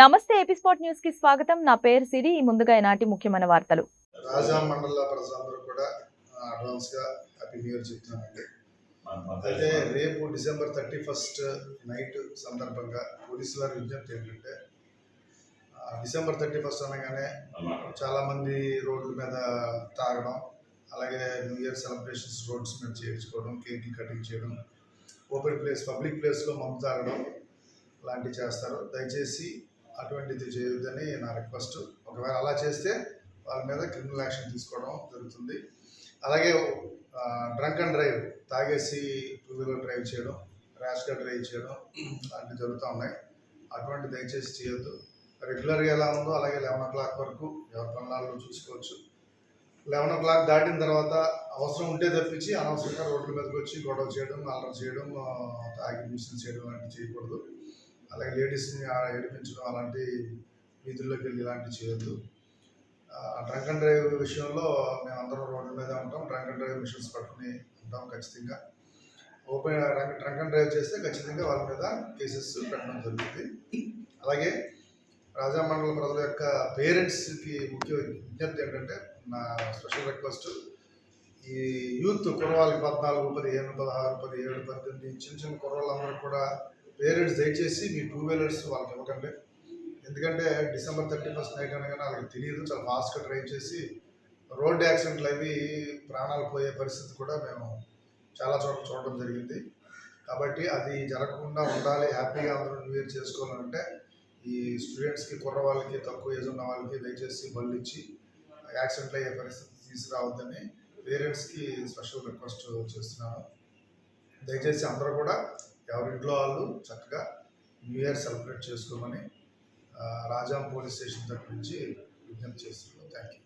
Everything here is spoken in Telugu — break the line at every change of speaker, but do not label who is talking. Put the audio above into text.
నమస్తే ఎపిస్పోర్ట్ న్యూస్కి స్వాగతం. నా పేరు సిరి. ముందుగా ఈనాటి ముఖ్యమైన వార్తలు.
రాజా మండల ప్రజలందరూ కూడా అడ్వాన్స్గా హ్యాపీ న్యూ ఇయర్ చెప్తున్నానండి అయితే రేపు డిసెంబర్ థర్టీ ఫస్ట్ నైట్ సందర్భంగా పోలీసు వారి విజ్ఞప్తి ఏంటంటే డిసెంబర్ థర్టీ ఫస్ట్ అనగానే చాలా మంది రోడ్ల మీద తాగడం అలాగే న్యూ ఇయర్ సెలబ్రేషన్స్ రోడ్స్ మీద చేయించుకోవడం కేకులు కటింగ్ చేయడం ఓపెన్ ప్లేస్ పబ్లిక్ ప్లేస్లో మందు తాగడం లాంటివి చేస్తారు. దయచేసి అటువంటిది చేయొద్దని నా రిక్వెస్ట్ ఒకవేళ అలా చేస్తే వాళ్ళ మీద క్రిమినల్ యాక్షన్ తీసుకోవడం జరుగుతుంది. అలాగే డ్రంక్ అండ్ డ్రైవ్ తాగేసి టూ వీలర్ డ్రైవ్ చేయడం ర్యాష్గా డ్రైవ్ చేయడం అలాంటివి జరుగుతూ ఉన్నాయి. అటువంటి దయచేసి చేయొద్దు. రెగ్యులర్గా ఎలా ఉందో అలాగే లెవెన్ ఓ క్లాక్ వరకు ఎవరి పనులలో చూసుకోవచ్చు. లెవెన్ ఓ క్లాక్ దాటిన తర్వాత అవసరం ఉంటే తప్పించి అనవసరంగా రోడ్ల మీదకి వచ్చి గొడవ చేయడం అల్లరి చేయడం తాగి మిషన్ చేయడం లాంటివి చేయకూడదు. అలాగే లేడీస్ని ఏడిపించడం అలాంటి వీధుల్లోకి వెళ్ళి ఇలాంటివి చేయొద్దు. డ్రంక్ అండ్ డ్రైవ్ విషయంలో మేము అందరం రోడ్ల మీద ఉంటాం. డ్రంక్ అండ్ డ్రైవ్ మిషన్స్ పట్టుకుని ఉంటాం ఖచ్చితంగా. ఓపెన్ డ్రంక్ అండ్ డ్రైవ్ చేస్తే ఖచ్చితంగా వాళ్ళ మీద కేసెస్ పెట్టడం జరుగుతుంది. అలాగే రాజామండల ప్రజల యొక్క పేరెంట్స్కి ముఖ్య విజ్ఞప్తి ఏంటంటే నా స్పెషల్ రిక్వెస్ట్ ఈ యూత్ కుర్రవాళ్ళకి పద్నాలుగు పదిహేను పదహారు పదిహేడు పద్దెనిమిది చిన్న చిన్న కుర్రవాళ్ళందరూ కూడా పేరెంట్స్ దయచేసి మీ టూ వీలర్స్ వాళ్ళకి ఇవ్వకండి. ఎందుకంటే డిసెంబర్ థర్టీ ఫస్ట్ నైట్ అనగానే వాళ్ళకి తెలియదు చాలా ఫాస్ట్గా డ్రైవ్ చేసి రోడ్ యాక్సిడెంట్లు అవి ప్రాణాలు పోయే పరిస్థితి కూడా మేము చాలా చోట్ల చూడడం జరిగింది. కాబట్టి అది జరగకుండా ఉండాలి హ్యాపీగా అందరూ న్యూ ఇయర్ చేసుకోవాలంటే ఈ స్టూడెంట్స్కి కుర్ర వాళ్ళకి తక్కువ ఏజ్ ఉన్న వాళ్ళకి దయచేసి బళ్ళు ఇచ్చి యాక్సిడెంట్లు అయ్యే పరిస్థితి తీసుకురావద్దని పేరెంట్స్కి స్పెషల్ రిక్వెస్ట్ చేస్తున్నాను. దయచేసి అందరూ కూడా ఎవరింట్లో వాళ్ళు చక్కగా న్యూ ఇయర్ సెలబ్రేట్ చేసుకోమని రాజాం పోలీస్ స్టేషన్ తరపు నుంచి విజ్ఞప్తి చేస్తున్నాను థ్యాంక్ యూ